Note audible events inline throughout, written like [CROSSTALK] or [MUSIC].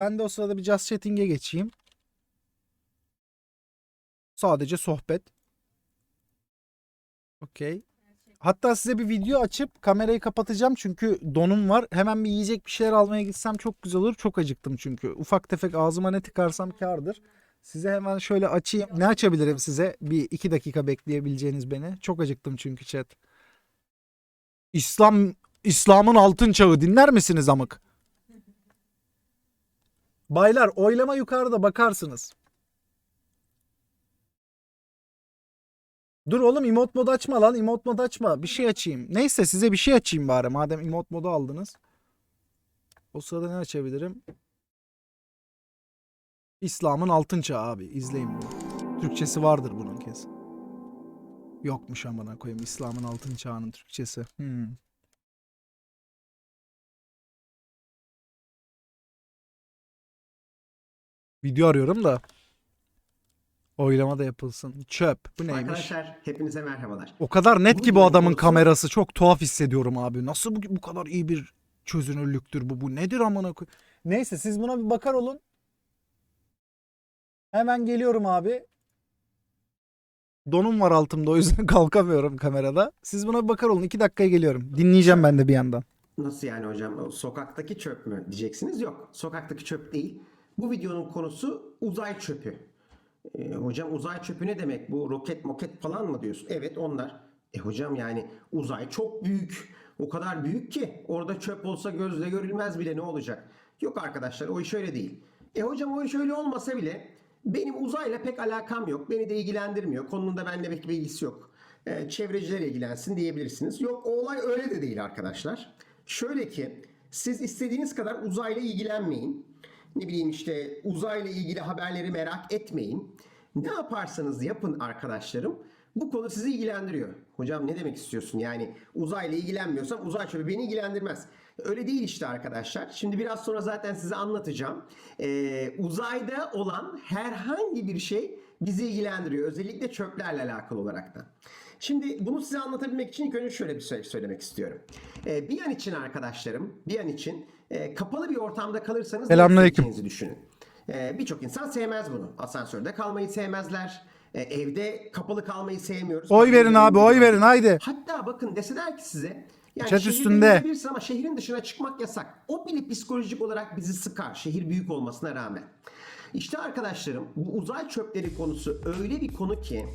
Ben de o sırada bir Just Chatting'e geçeyim. Sadece sohbet. Okey. Hatta size bir video açıp kamerayı kapatacağım çünkü donum var. Hemen bir yiyecek bir şeyler almaya gitsem çok güzel olur. Çok acıktım çünkü. Ufak tefek ağzıma ne tıkarsam kârdır. Size hemen şöyle açayım. Ne açabilirim size? Bir iki dakika bekleyebileceğiniz beni. Çok acıktım çünkü chat. İslam İslam'ın altın çağı dinler misiniz amık? Baylar oylama yukarıda bakarsınız. Dur oğlum emot modu açma lan emot modu açma. Bir şey açayım. Neyse size bir şey açayım bari madem emot modu aldınız. O sırada ne açabilirim? İslam'ın altın çağı abi. İzleyin bunu. Türkçesi vardır bunun kesin. Yokmuş amına koyayım İslam'ın altın çağının Türkçesi. Hmm. Video arıyorum da. Oylama da yapılsın. Çöp. Bu neymiş? Arkadaşlar hepinize merhabalar. O kadar net ki bu adamın konusu- kamerası. Çok tuhaf hissediyorum abi. Nasıl bu, bu kadar iyi bir çözünürlüktür bu? Bu nedir amına koy. Neyse siz buna bir bakar olun. Hemen geliyorum abi. Donum var altımda o yüzden [LAUGHS] kalkamıyorum kamerada. Siz buna bir bakar olun. iki dakikaya geliyorum. Dinleyeceğim ben de bir yandan. Nasıl yani hocam? Sokaktaki çöp mü diyeceksiniz? Yok. Sokaktaki çöp değil. Bu videonun konusu uzay çöpü. Ee, hocam uzay çöpü ne demek? Bu roket moket falan mı diyorsun? Evet onlar. E hocam yani uzay çok büyük. O kadar büyük ki orada çöp olsa gözle görülmez bile ne olacak? Yok arkadaşlar o iş öyle değil. E hocam o iş öyle olmasa bile benim uzayla pek alakam yok. Beni de ilgilendirmiyor. Konunun da benimle pek bir ilgisi yok. E, çevreciler ilgilensin diyebilirsiniz. Yok o olay öyle de değil arkadaşlar. Şöyle ki siz istediğiniz kadar uzayla ilgilenmeyin. Ne bileyim işte uzayla ilgili haberleri merak etmeyin. Ne yaparsanız yapın arkadaşlarım. Bu konu sizi ilgilendiriyor. Hocam ne demek istiyorsun? Yani uzayla ilgilenmiyorsam uzay çöpü beni ilgilendirmez. Öyle değil işte arkadaşlar. Şimdi biraz sonra zaten size anlatacağım. Ee, uzayda olan herhangi bir şey bizi ilgilendiriyor. Özellikle çöplerle alakalı olarak da. Şimdi bunu size anlatabilmek için ilk önce şöyle bir şey söylemek istiyorum. Ee, bir an için arkadaşlarım, bir an için e, kapalı bir ortamda kalırsanız Selamünaleyküm. düşünün. Ee, Birçok insan sevmez bunu. Asansörde kalmayı sevmezler. Ee, evde kapalı kalmayı sevmiyoruz. Oy verin abi oy verin haydi. Hatta bakın deseler ki size yani şehirde üstünde. ama şehrin dışına çıkmak yasak. O bile psikolojik olarak bizi sıkar. Şehir büyük olmasına rağmen. İşte arkadaşlarım bu uzay çöpleri konusu öyle bir konu ki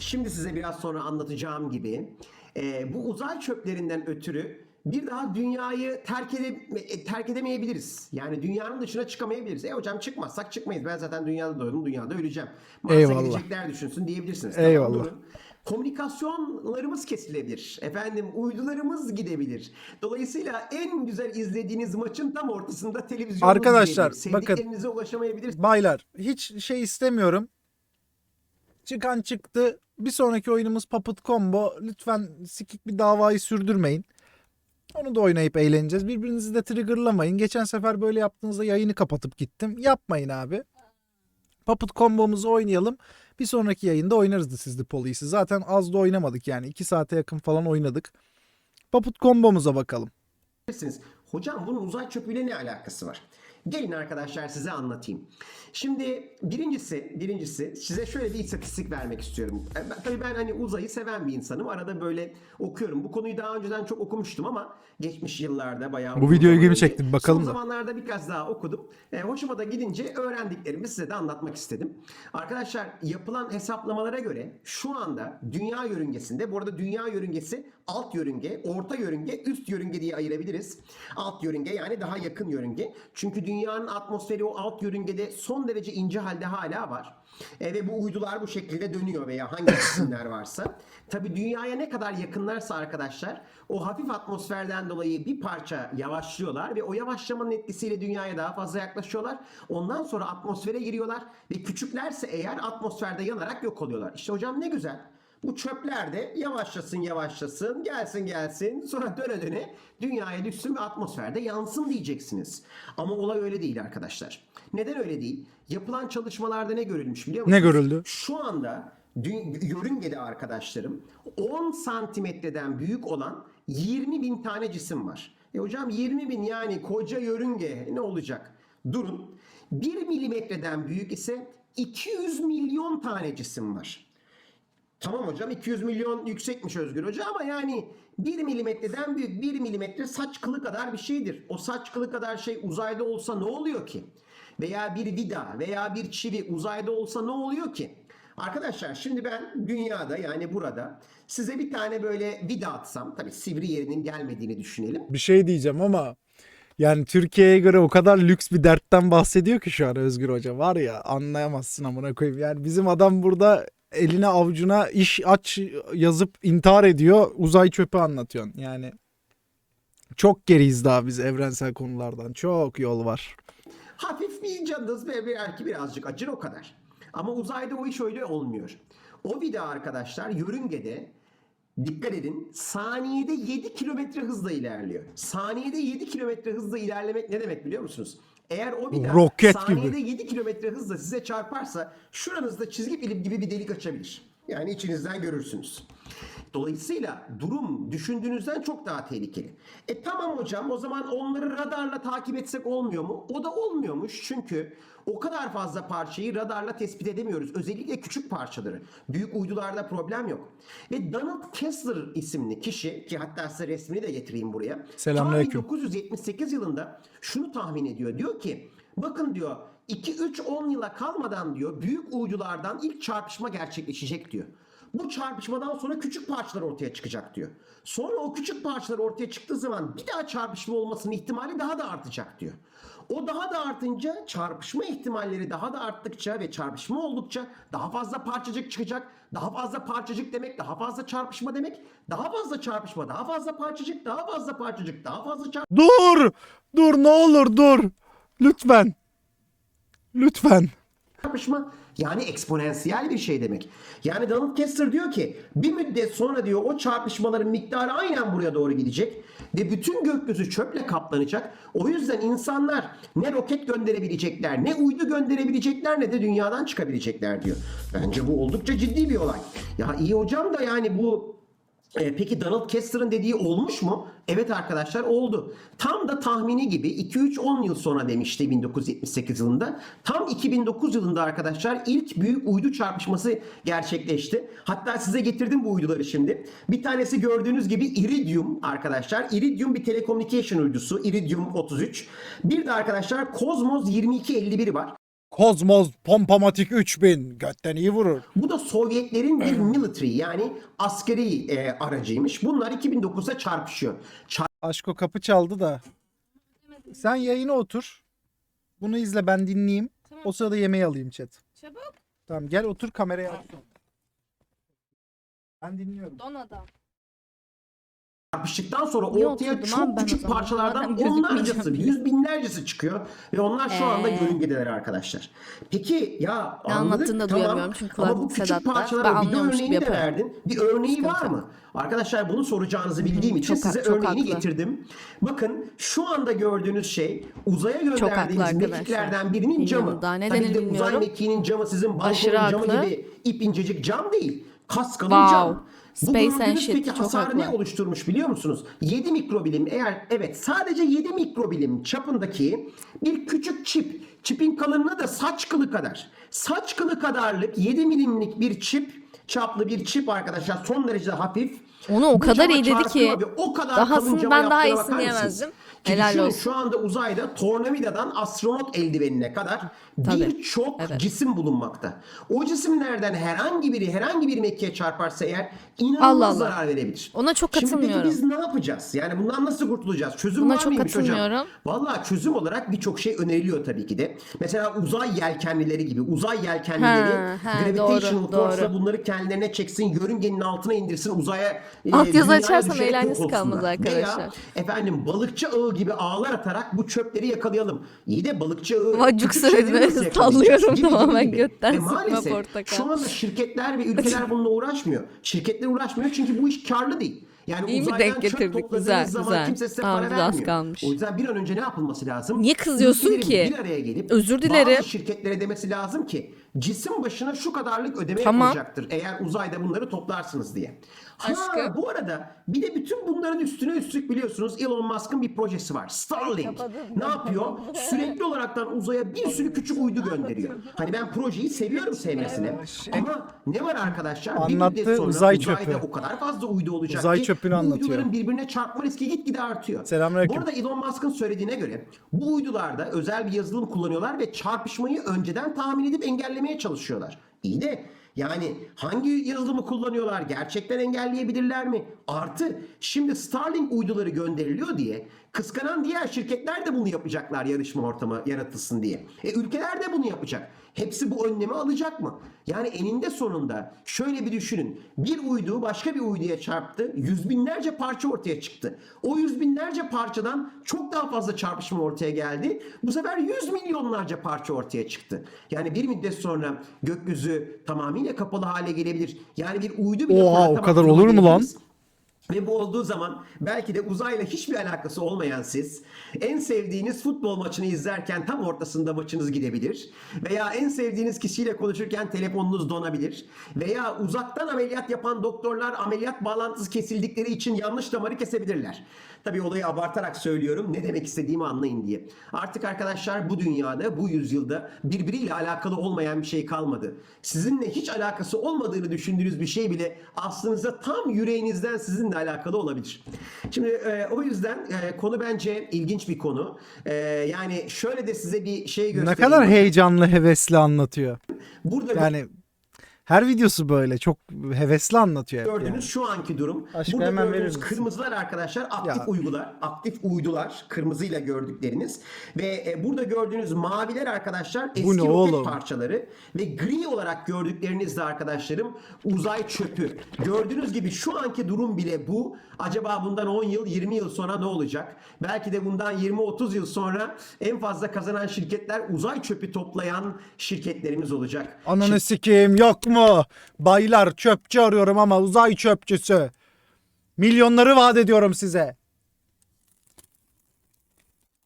şimdi size biraz sonra anlatacağım gibi e, bu uzay çöplerinden ötürü bir daha dünyayı terk, ede- e, terk edemeyebiliriz. Yani dünyanın dışına çıkamayabiliriz. E hocam çıkmazsak çıkmayız. Ben zaten dünyada doğdum, dünyada öleceğim. Mars'a Eyvallah. gidecekler düşünsün diyebilirsiniz. Eyvallah. Tamam, durun. Komünikasyonlarımız kesilebilir. Efendim uydularımız gidebilir. Dolayısıyla en güzel izlediğiniz maçın tam ortasında televizyonunuz Arkadaşlar, bakın. Ulaşamayabilirsiniz. Baylar hiç şey istemiyorum. Çıkan çıktı. Bir sonraki oyunumuz Puppet Combo. Lütfen sikik bir davayı sürdürmeyin. Onu da oynayıp eğleneceğiz. Birbirinizi de triggerlamayın. Geçen sefer böyle yaptığınızda yayını kapatıp gittim. Yapmayın abi. Puppet Combo'muzu oynayalım. Bir sonraki yayında oynarız da sizde Police'i. Zaten az da oynamadık yani. 2 saate yakın falan oynadık. Puppet Combo'muza bakalım. Hocam bunun uzay çöpüyle ne alakası var? Gelin arkadaşlar size anlatayım. Şimdi birincisi, birincisi size şöyle bir istatistik vermek istiyorum. E, tabii ben hani uzayı seven bir insanım. Arada böyle okuyorum. Bu konuyu daha önceden çok okumuştum ama geçmiş yıllarda bayağı Bu uzun video zaman ilgimi önce- çekti, bir bakalım Son da. zamanlarda birkaç daha okudum. E, hoşuma da gidince öğrendiklerimi size de anlatmak istedim. Arkadaşlar yapılan hesaplamalara göre şu anda dünya yörüngesinde, bu arada dünya yörüngesi alt yörünge, orta yörünge, üst yörünge diye ayırabiliriz. Alt yörünge yani daha yakın yörünge. Çünkü dünyanın atmosferi o alt yörüngede son derece ince halde hala var. E, ve bu uydular bu şekilde dönüyor veya hangi [COUGHS] cisimler varsa. Tabi dünyaya ne kadar yakınlarsa arkadaşlar o hafif atmosferden dolayı bir parça yavaşlıyorlar ve o yavaşlamanın etkisiyle dünyaya daha fazla yaklaşıyorlar. Ondan sonra atmosfere giriyorlar ve küçüklerse eğer atmosferde yanarak yok oluyorlar. İşte hocam ne güzel. Bu çöpler de yavaşlasın yavaşlasın gelsin gelsin sonra döne döne dünyaya düşsün ve atmosferde yansın diyeceksiniz. Ama olay öyle değil arkadaşlar. Neden öyle değil? Yapılan çalışmalarda ne görülmüş biliyor Ne musunuz? görüldü? Şu anda dü- yörüngede arkadaşlarım 10 santimetreden büyük olan 20 bin tane cisim var. E hocam 20 bin yani koca yörünge ne olacak? Durun. 1 milimetreden büyük ise 200 milyon tane cisim var. Tamam hocam 200 milyon yüksekmiş Özgür Hoca ama yani 1 milimetreden büyük 1 milimetre saç kılı kadar bir şeydir. O saç kılı kadar şey uzayda olsa ne oluyor ki? Veya bir vida veya bir çivi uzayda olsa ne oluyor ki? Arkadaşlar şimdi ben dünyada yani burada size bir tane böyle vida atsam tabii sivri yerinin gelmediğini düşünelim. Bir şey diyeceğim ama yani Türkiye'ye göre o kadar lüks bir dertten bahsediyor ki şu an Özgür Hoca var ya anlayamazsın amına koyayım. Yani bizim adam burada eline avucuna iş aç yazıp intihar ediyor uzay çöpü anlatıyorsun. Yani çok geriyiz daha biz evrensel konulardan. Çok yol var. Hafif bir canınız ve belki birazcık acır o kadar. Ama uzayda o iş öyle olmuyor. O vida arkadaşlar yörüngede dikkat edin saniyede 7 kilometre hızla ilerliyor. Saniyede 7 kilometre hızla ilerlemek ne demek biliyor musunuz? Eğer o vida Roket saniyede 7 kilometre hızla size çarparsa şuranızda çizgi film gibi bir delik açabilir. Yani içinizden görürsünüz. Dolayısıyla durum düşündüğünüzden çok daha tehlikeli. E tamam hocam o zaman onları radarla takip etsek olmuyor mu? O da olmuyormuş çünkü o kadar fazla parçayı radarla tespit edemiyoruz. Özellikle küçük parçaları. Büyük uydularda problem yok. Ve Donald Kessler isimli kişi ki hatta size resmini de getireyim buraya. Selamünaleyküm. Ta 1978 yılında şunu tahmin ediyor. Diyor ki bakın diyor 2-3-10 yıla kalmadan diyor büyük uydulardan ilk çarpışma gerçekleşecek diyor. Bu çarpışmadan sonra küçük parçalar ortaya çıkacak diyor. Sonra o küçük parçalar ortaya çıktığı zaman bir daha çarpışma olmasının ihtimali daha da artacak diyor. O daha da artınca çarpışma ihtimalleri daha da arttıkça ve çarpışma oldukça daha fazla parçacık çıkacak. Daha fazla parçacık demek daha fazla çarpışma demek. Daha fazla çarpışma daha fazla parçacık daha fazla parçacık daha fazla çarpışma. Dur! Dur ne olur dur. Lütfen. Lütfen. çarpışma yani eksponansiyel bir şey demek. Yani Donald Kessler diyor ki bir müddet sonra diyor o çarpışmaların miktarı aynen buraya doğru gidecek ve bütün gökyüzü çöple kaplanacak. O yüzden insanlar ne roket gönderebilecekler, ne uydu gönderebilecekler ne de dünyadan çıkabilecekler diyor. Bence bu oldukça ciddi bir olay. Ya iyi hocam da yani bu e, peki Donald Kessler'ın dediği olmuş mu? Evet arkadaşlar oldu. Tam da tahmini gibi 2-3-10 yıl sonra demişti 1978 yılında. Tam 2009 yılında arkadaşlar ilk büyük uydu çarpışması gerçekleşti. Hatta size getirdim bu uyduları şimdi. Bir tanesi gördüğünüz gibi Iridium arkadaşlar. Iridium bir telecommunication uydusu. Iridium 33. Bir de arkadaşlar Cosmos 2251 var. Kozmos Pompamatik 3000 götten iyi vurur. Bu da Sovyetlerin bir military yani askeri e, aracıymış. Bunlar 2009'da çarpışıyor. Aşko kapı çaldı da. Sen yayına otur. Bunu izle ben dinleyeyim. Tamam. O sırada yemeği alayım chat. Çabuk. Tamam gel otur kameraya aç. Ben dinliyorum. Don adam. Çarpıştıktan sonra ortaya çok küçük parçalardan onlarcası, yüz binlercesi çıkıyor ve onlar şu anda Ee? yörüngedeler arkadaşlar. Peki ya Ne anlattığını da tamam. duyamıyorum çünkü Ama bu küçük Sedat'ta. parçalara Ben gibi örneğini de yaparım. verdin. Bir örneği var mı? Arkadaşlar bunu soracağınızı bildiğim için çok size çok örneğini haklı. getirdim. Bakın şu anda gördüğünüz şey uzaya gönderdiğiniz mekiklerden birinin Bilmiyorum camı. daha ne Tabii de uzay bilmiyorum. mekiğinin camı sizin balkonun camı gibi ip incecik cam değil. Kaskalın Wow. cam. Bu Space and gördüğünüz shit, peki çok hasarı ne haklı. oluşturmuş biliyor musunuz? 7 mikrobilim eğer evet sadece 7 mikrobilim çapındaki bir küçük çip. Çipin kalınlığı da saç kılı kadar. Saç kılı kadarlık 7 milimlik bir çip çaplı bir çip arkadaşlar son derece hafif. Onu o Bu kadar iyi dedi ki. ve o kadar Dahasını ben daha iyisini. Ki Helal olsun. Şu anda uzayda tornavidadan astronot eldivenine kadar. Birçok Evet. cisim bulunmakta. O cisimlerden herhangi biri herhangi bir mekiğe çarparsa eğer inanılmaz Allah Allah. zarar verebilir. Ona çok Şimdi katılmıyorum. peki biz ne yapacağız? Yani bundan nasıl kurtulacağız? Çözüm Buna var çok mıymış hocam? katılmıyorum. Vallahi çözüm olarak birçok şey öneriliyor tabii ki de. Mesela uzay yelkenlileri gibi. Uzay yelkenlileri Ha, ha, gravitational force'la bunları kendilerine çeksin, yörüngenin altına indirsin, uzaya e, Altyazı dünyaya açarsam eğlencesi kalmaz arkadaşlar. Veya efendim balıkçı ağı gibi ağlar atarak bu çöpleri yakalayalım. İyi de balıkçı ağı Vacuk küçük söyledin, nasıl sallıyorum tamamen götten Ve sıkma portakal. Şu anda şirketler ve ülkeler bununla uğraşmıyor. Şirketler uğraşmıyor çünkü bu iş karlı değil. Yani İyi mi uzaydan denk çöp getirdik? topladığınız Güzel, zaman güzel. kimse size Tamam, para biraz vermiyor. kalmış. O yüzden bir an önce ne yapılması lazım? Niye kızıyorsun ki? Bir araya gelip Özür dilerim. bazı şirketlere demesi lazım ki cisim başına şu kadarlık ödeme Tamam. yapılacaktır. Eğer uzayda bunları toplarsınız diye. Ha, Aşkım. bu arada bir de bütün bunların üstüne üstlük biliyorsunuz Elon Musk'ın bir projesi var. Starlink. Ne yapıyor? [LAUGHS] Sürekli olaraktan uzaya bir sürü küçük uydu gönderiyor. Hani ben projeyi seviyorum sevmesine. Ama ne var arkadaşlar? Bir Anlattığı müddet sonra uzay uzayda çöpü. o kadar fazla uydu olacak Uzay ki çöpünü bu anlatıyor. uyduların birbirine çarpma riski gitgide artıyor. Selamünaleyküm. Bu arada Elon Musk'ın söylediğine göre bu uydularda özel bir yazılım kullanıyorlar ve çarpışmayı önceden tahmin edip engellemeye çalışıyorlar. İyi de yani hangi yazılımı kullanıyorlar? Gerçekten engelleyebilirler mi? Artı şimdi Starlink uyduları gönderiliyor diye kıskanan diğer şirketler de bunu yapacaklar yarışma ortamı yaratılsın diye. E ülkeler de bunu yapacak. Hepsi bu önlemi alacak mı? Yani eninde sonunda şöyle bir düşünün. Bir uydu başka bir uyduya çarptı. Yüz binlerce parça ortaya çıktı. O yüz binlerce parçadan çok daha fazla çarpışma ortaya geldi. Bu sefer yüz milyonlarca parça ortaya çıktı. Yani bir müddet sonra gökyüzü tamamıyla kapalı hale gelebilir. Yani bir uydu bile Oha, o kadar olur mu lan? Ve bu olduğu zaman belki de uzayla hiçbir alakası olmayan siz en sevdiğiniz futbol maçını izlerken tam ortasında maçınız gidebilir. Veya en sevdiğiniz kişiyle konuşurken telefonunuz donabilir. Veya uzaktan ameliyat yapan doktorlar ameliyat bağlantısı kesildikleri için yanlış damarı kesebilirler. Tabii olayı abartarak söylüyorum ne demek istediğimi anlayın diye. Artık arkadaşlar bu dünyada bu yüzyılda birbiriyle alakalı olmayan bir şey kalmadı. Sizinle hiç alakası olmadığını düşündüğünüz bir şey bile aslınıza tam yüreğinizden sizinle alakalı olabilir. Şimdi e, o yüzden e, konu bence ilginç bir konu. E, yani şöyle de size bir şey Ne göstereyim. kadar heyecanlı, hevesli anlatıyor. Burada Yani her videosu böyle çok hevesli anlatıyor gördüğünüz yani. şu anki durum. Aşkım Burada hemen gördüğünüz misin? kırmızılar arkadaşlar aktif Ya. uygular, aktif uydular, kırmızıyla gördükleriniz ve e, burada gördüğünüz maviler arkadaşlar eski Bu ne roket oğlum? parçaları ve gri olarak gördükleriniz de arkadaşlarım uzay çöpü. Gördüğünüz gibi şu anki durum bile bu. Acaba bundan 10 yıl, 20 yıl sonra ne olacak? Belki de bundan 20-30 yıl sonra en fazla kazanan şirketler uzay çöpü toplayan şirketlerimiz olacak. Ananı sikeyim yok mu? Baylar çöpçü arıyorum ama uzay çöpçüsü. Milyonları vaat ediyorum size.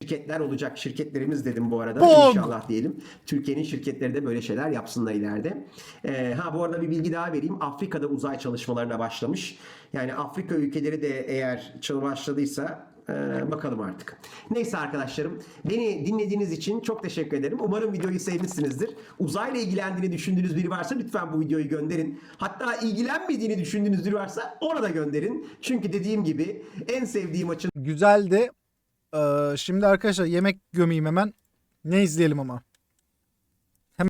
şirketler olacak. Şirketlerimiz dedim bu arada. Bom! İnşallah diyelim. Türkiye'nin şirketleri de böyle şeyler yapsınlar ileride. Ee, ha bu arada bir bilgi daha vereyim. Afrika'da uzay çalışmalarına başlamış. Yani Afrika ülkeleri de eğer başladıysa e, bakalım artık. Neyse arkadaşlarım. Beni dinlediğiniz için çok teşekkür ederim. Umarım videoyu sevmişsinizdir. Uzayla ilgilendiğini düşündüğünüz biri varsa lütfen bu videoyu gönderin. Hatta ilgilenmediğini düşündüğünüz biri varsa ona da gönderin. Çünkü dediğim gibi en sevdiğim açı Güzeldi. Ee, şimdi arkadaşlar yemek gömeyim hemen. Ne izleyelim ama?